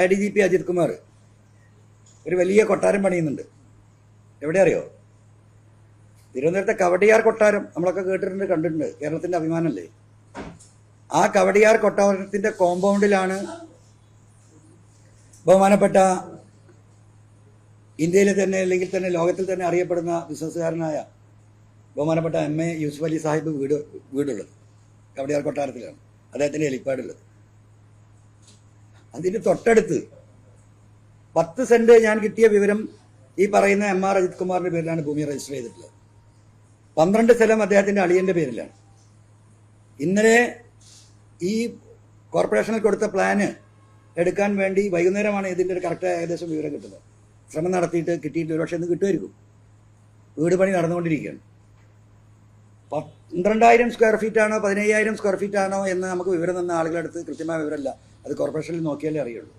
A D G P Ajith Kumar ഒരു വലിയ കൊട്ടാരം പണിയുന്നുണ്ട്. എവിടെ അറിയോ? തിരുവനന്തപുരത്തെ കവടിയാർ കൊട്ടാരം നമ്മളൊക്കെ കേട്ടിട്ടുണ്ട് കണ്ടിട്ടുണ്ട്. കേരളത്തിന്റെ അഭിമാനമല്ലേ ആ കവടിയാർ കൊട്ടാരത്തിന്റെ കോമ്പൗണ്ടിലാണ് ബഹുമാനപ്പെട്ട ഇന്ത്യയിലെ തന്നെ അല്ലെങ്കിൽ തന്നെ ലോകത്തിൽ തന്നെ അറിയപ്പെടുന്ന ബിസിനസ്സുകാരനായ ബഹുമാനപ്പെട്ട എം എ യൂസുഫ് അലി സാഹിബ് വീട് വീടുള്ളത്. കവടിയാർ കൊട്ടാരത്തിലാണ്. അദ്ദേഹത്തിന്റെ ഹെലിപ്പാഡുള്ളത്. അതിന് തൊട്ടടുത്ത് പത്ത് സെന്റ് ഞാൻ കിട്ടിയ വിവരം ഈ പറയുന്ന എം ആർ അജിത് കുമാറിന്റെ പേരിലാണ് ഭൂമി രജിസ്റ്റർ ചെയ്തിട്ടുള്ളത്. പന്ത്രണ്ട് സ്ഥലം അദ്ദേഹത്തിന്റെ അളിയന്റെ പേരിലാണ്. ഇന്നലെ ഈ കോർപ്പറേഷനിൽ കൊടുത്ത പ്ലാന് എടുക്കാൻ വേണ്ടി വൈകുന്നേരമാണ് ഇതിന്റെ ഒരു കറക്റ്റ് ഏകദേശം വിവരം കിട്ടുന്നത്. ശ്രമം നടത്തിയിട്ട് കിട്ടിയിട്ട് ഒരുപക്ഷെ ഇന്ന് കിട്ടുമായിരിക്കും. വീട് പണി നടന്നുകൊണ്ടിരിക്കുകയാണ്. പന്ത്രണ്ടായിരം സ്ക്വയർ ഫീറ്റ് ആണോ പതിനയ്യായിരം സ്ക്വയർ ഫീറ്റ് ആണോ എന്ന് നമുക്ക് വിവരം തന്ന ആളുകളുടെ അടുത്ത് കൃത്യമായ വിവരമല്ല. അത് കോർപ്പറേഷനിൽ നോക്കിയാലേ അറിയുള്ളൂ.